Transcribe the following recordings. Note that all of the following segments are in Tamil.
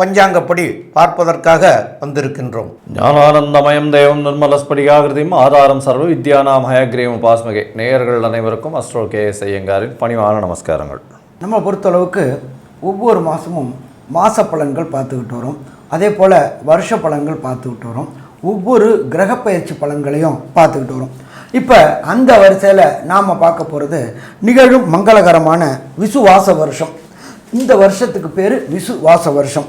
பஞ்சாங்கப்படி பார்ப்பதற்காக வந்திருக்கின்றோம். ஞானானந்தமயம் தேவம் நிர்மலஸ்படிகாகிருதியும் ஆதாரம் சர்வ வித்யானாம் ஹயக்ரீவம் உபாஸ்மகே. நேயர்கள் அனைவருக்கும் அஸ்ட்ரோ கே எஸ் ஐயங்காரின் பணிவான நமஸ்காரங்கள். நம்ம பொறுத்தளவுக்கு ஒவ்வொரு மாதமும் மாத பலன்கள் பார்த்துக்கிட்டு வரோம். அதே போல் வருஷ பலன்கள் பார்த்துக்கிட்டு வரோம். ஒவ்வொரு கிரகப்பெயர்ச்சி பலன்களையும் பார்த்துக்கிட்டு வரோம். இப்போ அந்த வரிசையில் நாம் பார்க்க போகிறது நிகழும் மங்களகரமான விசுவாச வருஷம். இந்த வருஷத்துக்கு பேர் விசுவாச வருஷம்.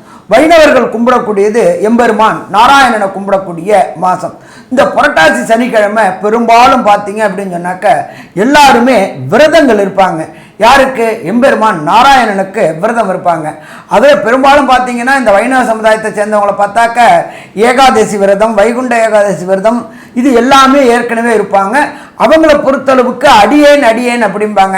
வைணவர்கள் கும்பிடக்கூடியது எம்பெருமான் நாராயணனை கும்பிடக்கூடிய மாதம் இந்த புரட்டாசி சனிக்கிழமை பெரும்பாலும் பார்த்தீங்க அப்படின்னு சொன்னாக்க எல்லாருமே விரதங்கள் இருப்பாங்க. யாருக்கு? எம்பெருமான் நாராயணனுக்கு விரதம் இருப்பாங்க. அதே பெரும்பாலும் பார்த்தீங்கன்னா இந்த வைணவ சமுதாயத்தை சேர்ந்தவங்களை பார்த்தாக்க ஏகாதசி விரதம் வைகுண்ட ஏகாதசி விரதம் இது எல்லாமே ஏற்கனவே இருப்பாங்க. அவங்கள பொறுத்தளவுக்கு அடியேன் அடியேன் அப்படிம்பாங்க.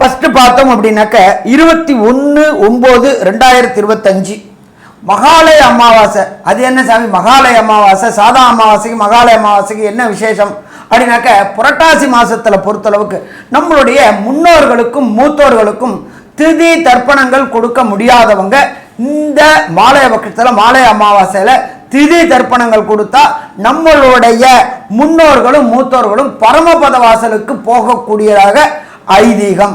ஃபஸ்ட்டு பார்த்தோம் அப்படின்னாக்க இருபத்தி ஒன்று ஒம்பது ரெண்டாயிரத்தி இருபத்தஞ்சு. மகாலய அமாவாசை. அது என்ன சாமி? மகாலய அமாவாசை. சாதா அமாவாசைக்கு மகாலய அமாவாசைக்கு என்ன விசேஷம்? அப்படின்னாக்க புரட்டாசி மாதத்தில் பொறுத்தளவுக்கு நம்மளுடைய முன்னோர்களுக்கும் மூத்தோர்களுக்கும் திதி தர்ப்பணங்கள் கொடுக்க முடியாதவங்க இந்த மாலய பட்சத்தில் மாலய அமாவாசையில் திதி தர்ப்பணங்கள் கொடுத்தா நம்மளுடைய முன்னோர்களும் மூத்தோர்களும் பரமபத வாசலுக்கு போகக்கூடியதாக ஐதீகம்.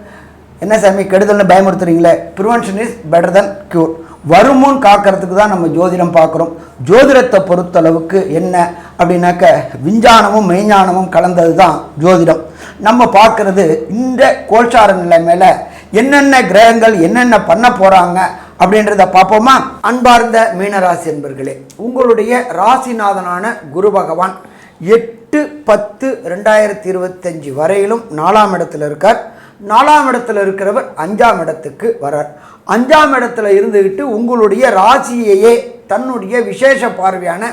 என்ன சாமி கெடுதல்னு பயமுறுத்துறீங்களே? Prevention is better than cure வருமுன் காக்கிறதுக்கு தான் நம்ம ஜோதிடம் பார்க்குறோம். ஜோதிடத்தை பொறுத்தளவுக்கு என்ன அப்படின்னாக்க விஞ்ஞானமும் மெய்ஞானமும் கலந்தது தான் ஜோதிடம். நம்ம பார்க்கறது இந்த கோல்சார நிலை மேலே என்னென்ன கிரகங்கள் என்னென்ன பண்ண போகிறாங்க அப்படின்றத பார்ப்போமா? அன்பார்ந்த மீனராசி என்பர்களே உங்களுடைய ராசிநாதனான குரு பகவான் எட்டு பத்து ரெண்டாயிரத்தி இருபத்தஞ்சி வரையிலும் நாலாம் இடத்துல இருக்கார். நாலாம் இடத்துல இருக்கிறவர் அஞ்சாம் இடத்துக்கு வரார் அஞ்சாம் இடத்துல இருந்துக்கிட்டு உங்களுடைய ராசியையே தன்னுடைய விசேஷ பார்வையான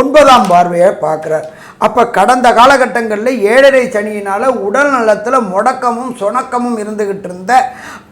ஒன்பதாம் பார்வையை பார்க்குறார். அப்போ கடந்த காலகட்டங்களில் ஏழரை சனியினால் உடல் நலத்தில் முடக்கமும் சுணக்கமும் இருந்துக்கிட்டு இருந்த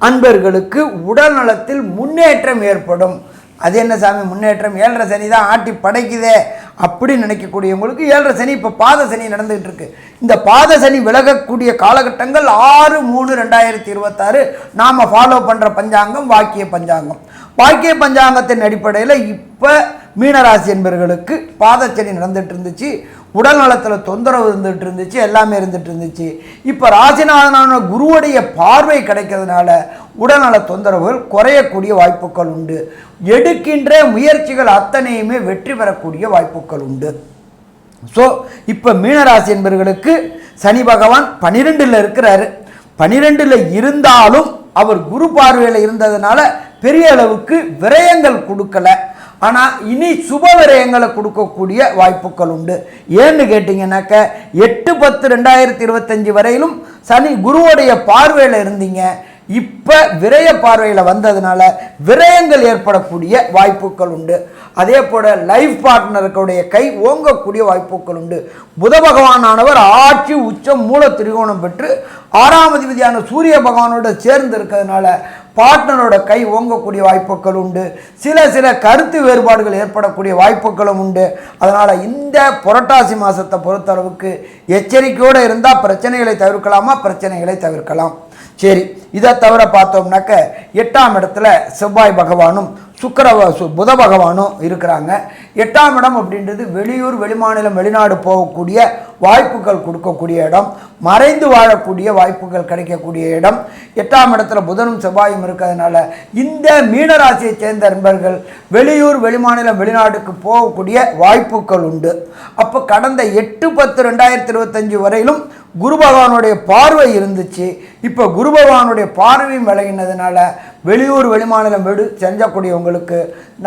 அன்பர்களுக்கு உடல் நலத்தில் முன்னேற்றம் ஏற்படும். அது என்ன சாமி முன்னேற்றம் ஏழரை சனி தான் ஆட்டி படைக்குதே அப்படின்னு நினைக்கக்கூடியவங்களுக்கு ஏழரை சனி இப்போ பாத சனி நடந்துகிட்டு இருக்கு. இந்த பாத சனி விலகக்கூடிய காலகட்டங்கள் ஆறு மூணு ரெண்டாயிரத்தி இருபத்தாறு. நாம் ஃபாலோ பண்ணுற பஞ்சாங்கம் வாக்கிய பஞ்சாங்கம். பாக்கிய பஞ்சாங்கத்தின் அடிப்படையில் இப்போ மீனராசி என்பவர்களுக்கு பாதச்சனி நடந்துட்டு இருந்துச்சு உடல் நலத்தில் தொந்தரவு இருந்துகிட்டு இருந்துச்சு எல்லாமே இருந்துகிட்டு இருந்துச்சு. இப்போ ராசிநாதனான குருவுடைய பார்வை கிடைக்கிறதுனால உடல்நல தொந்தரவுகள் குறையக்கூடிய வாய்ப்புகள் உண்டு. எடுக்கின்ற முயற்சிகள் அத்தனையுமே வெற்றி பெறக்கூடிய வாய்ப்புகள் உண்டு. ஸோ இப்போ மீனராசி என்பவர்களுக்கு சனி பகவான் பன்னிரெண்டில் இருக்கிறாரு. பன்னிரெண்டில் இருந்தாலும் அவர் குரு பார்வையில் இருந்ததுனால பெரிய அளவுக்கு விரயங்கள் கொடுக்கல. ஆனால் இனி சுப விரயங்களை கொடுக்கக்கூடிய வாய்ப்புகள் உண்டு. ஏன்னு கேட்டிங்கனாக்க எட்டு பத்து ரெண்டாயிரத்தி இருபத்தஞ்சி வரையிலும் சனி குருவோடைய பார்வையில் இருந்தீங்க. இப்போ விரய பார்வையில் வந்ததுனால விரயங்கள் ஏற்படக்கூடிய வாய்ப்புகள் உண்டு. அதே போல் லைஃப் பார்ட்னருக்குடைய கை ஓங்கக்கூடிய வாய்ப்புகள் உண்டு. புத பகவானானவர் ஆட்சி உச்சம் மூல திரிகோணம் பெற்று ஆறாம் அதிபதியான சூரிய பகவானோட சேர்ந்து இருக்கிறதுனால பார்ட்னரோட கை ஓங்கக்கூடிய வாய்ப்புகள் உண்டு. சில சில கருத்து வேறுபாடுகள் ஏற்படக்கூடிய வாய்ப்புகளும் உண்டு. அதனால் இந்த புரட்டாசி மாதத்தை பொறுத்தளவுக்கு எச்சரிக்கையோடு இருந்தால் பிரச்சனைகளை தவிர்க்கலாமா? பிரச்சனைகளை தவிர்க்கலாம். சரி இதை தவிர பார்த்தோம்னாக்க எட்டாம் இடத்துல செவ்வாய் பகவானும் சுக்கர புத பகவானும் இருக்கிறாங்க. எட்டாம் இடம் அப்படின்றது வெளியூர் வெளிமாநிலம் வெளிநாடு போகக்கூடிய வாய்ப்புகள் கொடுக்கக்கூடிய இடம். மறைந்து வாழக்கூடிய வாய்ப்புகள் கிடைக்கக்கூடிய இடம். எட்டாம் இடத்துல புதனும் செவ்வாயும் இருக்கிறதுனால இந்த மீனராசியை சேர்ந்த நண்பர்கள் வெளியூர் வெளிமாநிலம் வெளிநாட்டுக்கு போகக்கூடிய வாய்ப்புகள் உண்டு. அப்போ கடந்த எட்டு பத்து ரெண்டாயிரத்தி இருபத்தஞ்சு வரையிலும் குரு பகவானுடைய பார்வை இருந்துச்சு. இப்போ குரு பகவானுடைய பார்வையும் விலகினதுனால வெளியூர் வெளிமாநிலம் வீடு செஞ்சக்கூடியவங்களுக்கு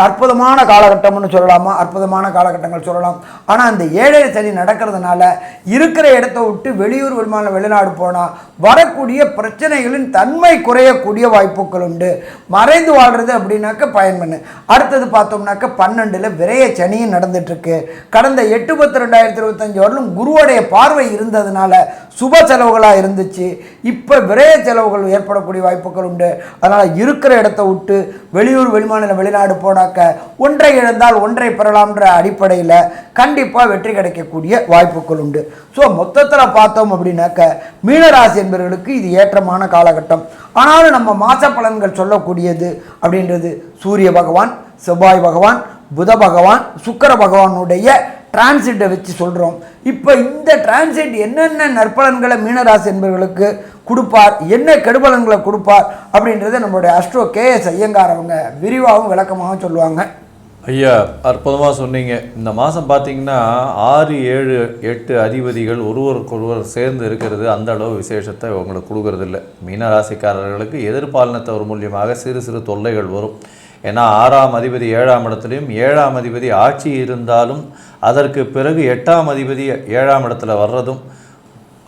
அற்புதமான காலகட்டம்னு சொல்லலாமா? அற்புதமான காலகட்டங்கள் சொல்லலாம். ஆனால் அந்த ஏழை சனி நடக்கிறதுனால இருக்கிற இடத்த விட்டு வெளியூர் வெளிமாநிலம் வெளிநாடு போனால் வரக்கூடிய பிரச்சனைகளின் தன்மை குறையக்கூடிய வாய்ப்புகள் உண்டு. மறைந்து வாழ்கிறது அப்படின்னாக்க பயன் பண்ணு. அடுத்தது பார்த்தோம்னாக்க பன்னெண்டில் விரைய சனியும் நடந்துட்டுருக்கு. கடந்த எட்டு பத்து ரெண்டாயிரத்தி இருபத்தஞ்சு வரலும் குருவுடைய பார்வை இருந்ததுனால சுப செலவுகளாக இருந்துச்சு. இப்போ விரைய செலவுகள் ஏற்படக்கூடிய வாய்ப்புகள் உண்டு. அதனால் இருக்கிற இடத்த விட்டு வெளியூர் வெளிமாநில வெளிநாடு போனாக்க ஒன்றை இழந்தால் ஒன்றை பெறலாம்ன்ற அடிப்படையில் கண்டிப்பாக வெற்றி கிடைக்கக்கூடிய வாய்ப்புகள் உண்டு. ஸோ மொத்தத்தில் பார்த்தோம் அப்படின்னாக்க மீனராசி என்பவர்களுக்கு இது ஏற்றமான காலகட்டம். ஆனாலும் நம்ம மாச பலன்கள் சொல்லக்கூடியது அப்படின்றது சூரிய பகவான் செவ்வாய் பகவான் புத பகவான் சுக்கர பகவானுடைய டிரான்சிட்டை வச்சு சொல்கிறோம் இப்போ இந்த டிரான்சிட் என்னென்ன நற்பலன்களை மீனராசி என்பவர்களுக்கு கொடுப்பார்? என்ன கெடுபலன்களை கொடுப்பார்? அப்படின்றத நம்மளுடைய அஸ்ட்ரோ கேஎஸ் ஐயங்கார் அவங்க விரிவாகவும் விளக்கமாகவும் சொல்லுவாங்க. ஐயா அற்புதமாக சொன்னீங்க. இந்த மாதம் பார்த்தீங்கன்னா ஆறு ஏழு எட்டு அதிபதிகள் ஒருவருக்கொருவர் சேர்ந்து இருக்கிறது அந்த அளவு விசேஷத்தை உங்களுக்கு கொடுக்கறதில்ல. மீனராசிக்காரர்களுக்கு எதிர்பாலினத்தவர் மூலியமாக சிறு சிறு தொல்லைகள் வரும். ஏன்னா ஆறாம் அதிபதி ஏழாம் இடத்துலையும் ஏழாம் அதிபதி ஆட்சி இருந்தாலும் அதற்கு பிறகு எட்டாம் அதிபதி ஏழாம் இடத்துல வர்றதும்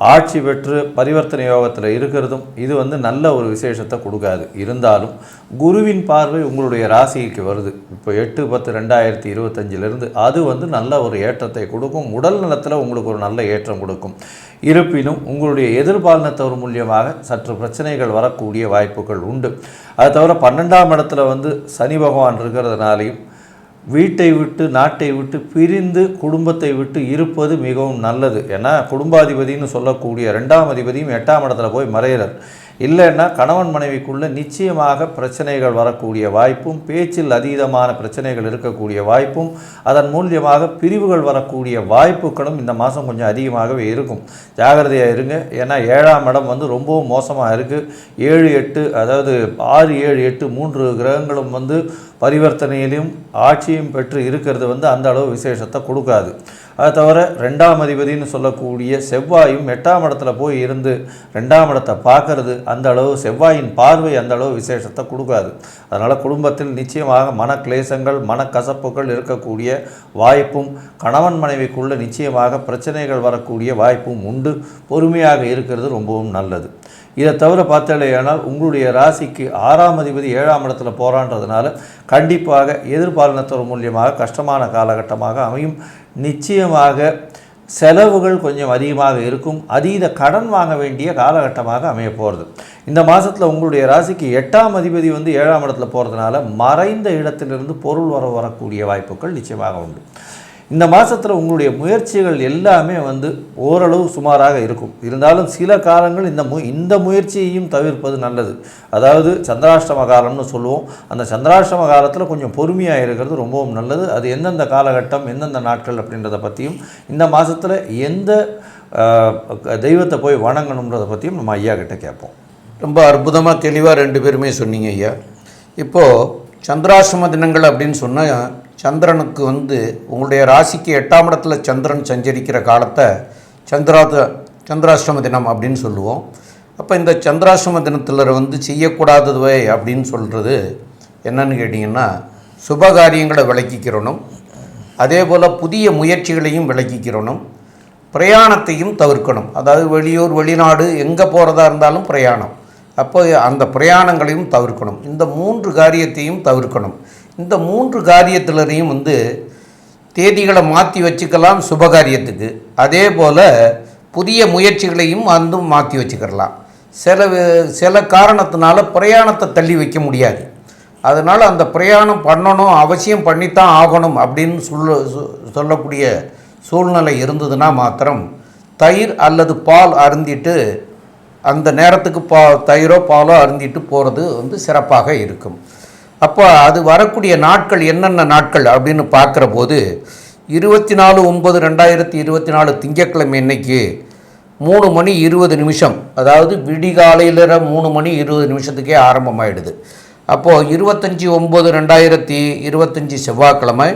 ஆட்சி பெற்று பரிவர்த்தனை யோகத்தில் இருக்கிறதும் இது வந்து நல்ல ஒரு விசேஷத்தை கொடுக்காது. இருந்தாலும் குருவின் பார்வை உங்களுடைய ராசிக்கு வருது. இப்போ எட்டு பத்து ரெண்டாயிரத்தி இருபத்தஞ்சிலிருந்து அது வந்து நல்ல ஒரு ஏற்றத்தை கொடுக்கும். உடல் நலத்தில் உங்களுக்கு ஒரு நல்ல ஏற்றம் கொடுக்கும். இருப்பினும் உங்களுடைய எதிர்பாலனத்தவர் மூலியமாக சற்று பிரச்சனைகள் வரக்கூடிய வாய்ப்புகள் உண்டு. அது தவிர பன்னெண்டாம் இடத்துல வந்து சனி பகவான் இருக்கிறதுனாலையும் வீட்டை விட்டு நாட்டை விட்டு பிரிந்து குடும்பத்தை விட்டு இருப்பது மிகவும் நல்லது. ஏன்னா குடும்பாதிபதின்னு சொல்லக்கூடிய ரெண்டாம் அதிபதியும் எட்டாம் இடத்துல போய் மறையிறார் இல்லைன்னா கணவன் மனைவிக்குள்ளே நிச்சயமாக பிரச்சனைகள் வரக்கூடிய வாய்ப்பும் பேச்சில் அதீதமான பிரச்சனைகள் இருக்கக்கூடிய வாய்ப்பும் அதன் மூலியமாக பிரிவுகள் வரக்கூடிய வாய்ப்புகளும் இந்த மாதம் கொஞ்சம் அதிகமாகவே இருக்கும். ஜாகிரதையாக இருங்க. ஏன்னா ஏழாம் இடம் வந்து ரொம்பவும் மோசமாக இருக்குது ஏழு எட்டு அதாவது ஆறு ஏழு எட்டு மூன்று கிரகங்களும் வந்து பரிவர்த்தனையிலும் ஆட்சியும் பெற்று இருக்கிறது வந்து அந்த அளவு விசேஷத்தை கொடுக்காது. அதை தவிர ரெண்டாம் அதிபதினு சொல்லக்கூடிய செவ்வாயும் எட்டாம் இடத்துல போய் இருந்து ரெண்டாம் இடத்தை பார்க்கறது அந்த அளவு செவ்வாயின் பார்வை அந்த அளவு விசேஷத்தை கொடுக்காது. அதனால் குடும்பத்தில் நிச்சயமாக மனக்லேசங்கள் மனக்கசப்புகள் இருக்கக்கூடிய வாய்ப்பும் கணவன் மனைவிக்குள்ள நிச்சயமாக பிரச்சனைகள் வரக்கூடிய வாய்ப்பும் உண்டு. பொறுமையாக இருக்கிறது ரொம்பவும் நல்லது. இதை தவிர பார்த்தாலேயானால் உங்களுடைய ராசிக்கு ஆறாம் அதிபதி ஏழாம் இடத்துல போகிறான்றதுனால கண்டிப்பாக எதிர்பாலினத்தவர் மூலியமாக கஷ்டமான காலகட்டமாக அமையும். நிச்சயமாக செலவுகள் கொஞ்சம் அதிகமாக இருக்கும். அதீத கடன் வாங்க வேண்டிய காலகட்டமாக அமைய போகிறது இந்த மாதத்தில் உங்களுடைய ராசிக்கு எட்டாம் அதிபதி வந்து ஏழாம் இடத்துல போகிறதுனால மறைந்த இடத்திலிருந்து பொருள் வர வரக்கூடிய வாய்ப்புகள் நிச்சயமாக உண்டு. இந்த மாதத்தில் உங்களுடைய முயற்சிகள் எல்லாமே வந்து ஓரளவு சுமாராக இருக்கும். இருந்தாலும் சில காலங்கள் இந்த மு இந்த முயற்சியையும் தவிர்ப்பது நல்லது. அதாவது சந்திராஷ்டம காலம்னு சொல்லுவோம். அந்த சந்திராஷ்டம காலத்தில் கொஞ்சம் பொறுமையாக இருக்கிறது ரொம்பவும் நல்லது. அது எந்தெந்த காலகட்டம் எந்தெந்த நாட்கள் அப்படின்றத பற்றியும் இந்த மாதத்தில் எந்த தெய்வத்தை போய் வணங்கணுன்றதை பற்றியும் நம்ம ஐயா கிட்டே கேட்போம். ரொம்ப அற்புதமாக தெளிவாக ரெண்டு பேருமே சொன்னீங்க ஐயா. இப்போது சந்திராசிரம தினங்கள் அப்படின்னு சொன்னால் சந்திரனுக்கு வந்து உங்களுடைய ராசிக்கு எட்டாம் இடத்துல சந்திரன் சஞ்சரிக்கிற காலத்தை சந்திராத சந்திராஷ்டம தினம் அப்படின்னு சொல்லுவோம். அப்போ இந்த சந்திராசிரம தினத்தில் வந்து செய்யக்கூடாததுவே அப்படின்னு சொல்கிறது என்னன்னு கேட்டிங்கன்னா சுபகாரியங்களை விளக்கிக்கிறணும். அதே போல் புதிய முயற்சிகளையும் விளக்கிக்கிறணும். பிரயாணத்தையும் தவிர்க்கணும். அதாவது வெளியூர் வெளிநாடு எங்கே போகிறதா இருந்தாலும் பிரயாணம். அப்போ அந்த பிரயாணங்களையும் தவிர்க்கணும். இந்த மூன்று காரியத்தையும் தவிர்க்கணும். இந்த மூன்று காரியத்திலரையும் வந்து தேதிகளை மாற்றி வச்சுக்கலாம் சுபகாரியத்துக்கு. அதே போல் புதிய முயற்சிகளையும் வந்து மாற்றி வச்சுக்கிடலாம் சில சில காரணத்தினால பிரயாணத்தை தள்ளி வைக்க முடியாது. அதனால் அந்த பிரயாணம் பண்ணணும் அவசியம் பண்ணித்தான் ஆகணும் அப்படின்னு சொல்ல சொ- சொல்லக்கூடிய சூழ்நிலை இருந்ததுன்னா மாத்திரம் தயிர் அல்லது பால் அருந்திட்டு அந்த நேரத்துக்கு பா தயிரோ பாலோ அருந்திட்டு போகிறது வந்து சிறப்பாக இருக்கும். அப்போ அது வரக்கூடிய நாட்கள் என்னென்ன நாட்கள் அப்படின்னு பார்க்குற போது இருபத்தி நாலு ஒன்பது ரெண்டாயிரத்தி இருபத்தி நாலு திங்கட்கிழமை இன்னைக்கு மூணு மணி இருபது நிமிஷம். அதாவது விடிகாலையில் மூணு மணி இருபது நிமிஷத்துக்கே ஆரம்பமாயிடுது. அப்போது இருபத்தஞ்சி ஒம்பது ரெண்டாயிரத்தி இருபத்தஞ்சி செவ்வாய்க்கிழமை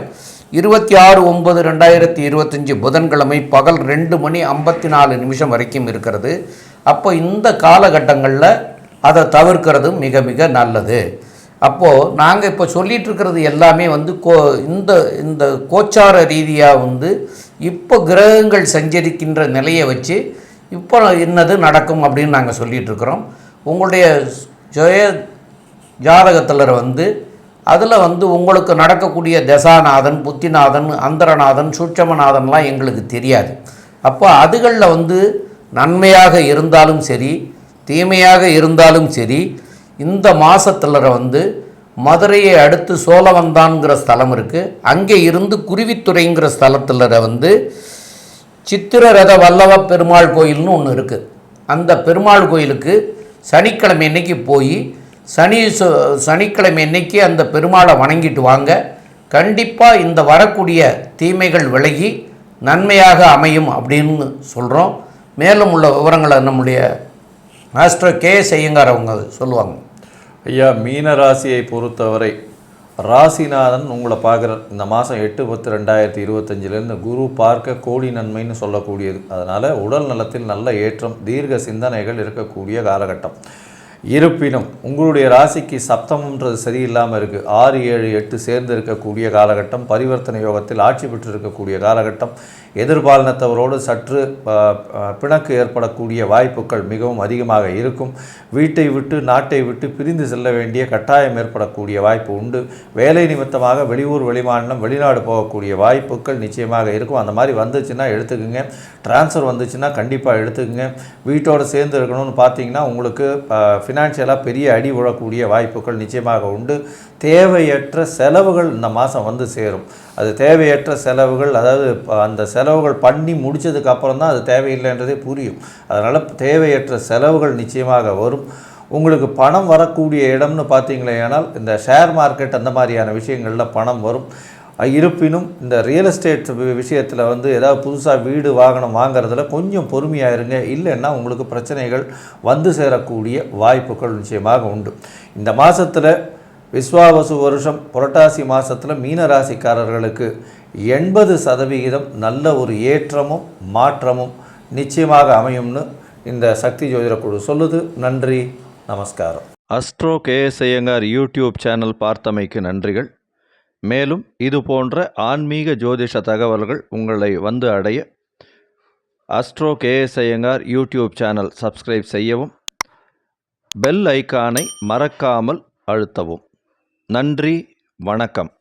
இருபத்தி ஆறு ஒம்பது ரெண்டாயிரத்தி இருபத்தஞ்சி புதன்கிழமை பகல் ரெண்டு மணி ஐம்பத்தி நாலு நிமிஷம் வரைக்கும் இருக்கிறது. அப்போ இந்த காலகட்டங்களில் அதை தவிர்க்கிறது மிக மிக நல்லது. அப்போது நாங்கள் இப்போ சொல்லிட்டு இருக்கிறது எல்லாமே வந்து கோ இந்த இந்த கோச்சார ரீதியாக வந்து இப்போ கிரகங்கள் சஞ்சரிக்கின்ற நிலையை வச்சு இப்போ என்னது நடக்கும் அப்படின்னு நாங்கள் சொல்லிகிட்ருக்கிறோம் உங்களுடைய ஜெய ஜாதகத்தில் வந்து அதில் வந்து உங்களுக்கு நடக்கக்கூடிய தசாநாதன் புத்திநாதன் அந்தரநாதன் சூட்சமநாதன்லாம் எங்களுக்கு தெரியாது. அப்போ அதுகளில் வந்து நன்மையாக இருந்தாலும் சரி தீமையாக இருந்தாலும் சரி இந்த மாதத்தில் வந்து மதுரையை அடுத்து சோழவந்தான்கிற ஸ்தலம் இருக்குது அங்கே இருந்து குருவித்துறைங்கிற ஸ்தலத்தில் வந்து சித்திரரத வல்லவ பெருமாள் கோயில்னு ஒன்று இருக்குது அந்த பெருமாள் கோயிலுக்கு சனிக்கிழமை அன்னைக்கு போய் சனி சனிக்கிழமை அன்னைக்கு அந்த பெருமாளை வணங்கிட்டு வாங்க. கண்டிப்பாக இந்த வரக்கூடிய தீமைகள் விலகி நன்மையாக அமையும் அப்படின்னு சொல்கிறோம் மேலும் உள்ள விவரங்களை நம்முடைய மாஸ்டர் கே செய்யங்கார் அவங்க சொல்லுவாங்க. ஐயா மீன ராசியை பொறுத்தவரை ராசிநாதன் உங்களை பார்க்குற இந்த மாதம் எட்டு பத்து ரெண்டாயிரத்தி இருபத்தஞ்சிலேருந்து குரு பார்க்க கோடி நன்மைன்னு சொல்லக்கூடியது. அதனால் உடல் நலத்தில் நல்ல ஏற்றம் தீர்க்க சிந்தனைகள் இருக்கக்கூடிய காலகட்டம். இருப்பினும் உங்களுடைய ராசிக்கு சப்தம்ன்றது சரியில்லாமல் இருக்குது ஆறு ஏழு எட்டு சேர்ந்து இருக்கக்கூடிய காலகட்டம் பரிவர்த்தனை யோகத்தில் ஆட்சி பெற்று இருக்கக்கூடிய காலகட்டம். எதிர்பாலினத்தவரோடு சற்று பிணக்கு ஏற்படக்கூடிய வாய்ப்புகள் மிகவும் அதிகமாக இருக்கும். வீட்டை விட்டு நாட்டை விட்டு பிரிந்து செல்ல வேண்டிய கட்டாயம் ஏற்படக்கூடிய வாய்ப்பு உண்டு. வேலை நிமித்தமாக வெளியூர் வெளிமாநிலம் வெளிநாடு போகக்கூடிய வாய்ப்புகள் நிச்சயமாக இருக்கும். அந்த மாதிரி வந்துச்சுன்னா எடுத்துக்கோங்க. ட்ரான்ஸ்ஃபர் வந்துச்சுன்னா கண்டிப்பாக எடுத்துக்கோங்க. வீட்டோடு சேர்ந்து இருக்கணும்னு பார்த்தீங்கன்னா உங்களுக்கு ஃபினான்ஷியலாக பெரிய அடி விழக்கூடிய வாய்ப்புகள் நிச்சயமாக உண்டு. தேவையற்ற செலவுகள் இந்த மாதம் வந்து சேரும். அது தேவையற்ற செலவுகள் அதாவது அந்த செலவுகள் பண்ணி முடிச்சதுக்கு அப்புறம் தான் அது தேவையில்லைன்றதே புரியும். அதனால் தேவையற்ற செலவுகள் நிச்சயமாக வரும். உங்களுக்கு பணம் வரக்கூடிய இடம்னு பார்த்தீங்களேனால் இந்த ஷேர் மார்க்கெட் அந்த மாதிரியான விஷயங்களில் பணம் வரும். இருப்பினும் இந்த ரியல் எஸ்டேட் விஷயத்தில் வந்து ஏதாவது புதுசாக வீடு வாகனம் வாங்குறதுல கொஞ்சம் பொறுமையாக இருங்க. இல்லைன்னா உங்களுக்கு பிரச்சனைகள் வந்து சேரக்கூடிய வாய்ப்புகள் நிச்சயமாக உண்டு. இந்த மாதத்தில் விஸ்வாவசு வருஷம் புரட்டாசி மாதத்தில் மீன ராசிக்காரர்களுக்கு எண்பது சதவிகிதம் நல்ல ஒரு ஏற்றமும் மாற்றமும் நிச்சயமாக அமையும்னு இந்த சக்தி ஜோதிட குழு சொல்லுது. நன்றி நமஸ்காரம். Astro KS Iyengar YouTube channel பார்த்தமைக்கு நன்றிகள். மேலும் இது போன்ற ஆன்மீக ஜோதிஷ தகவல்கள் உங்களை வந்து அடைய astro KS Iyengar YouTube channel subscribe செய்யவும் பெல் ஐக்கானை மறக்காமல் அழுத்தவும். நன்றி வணக்கம்.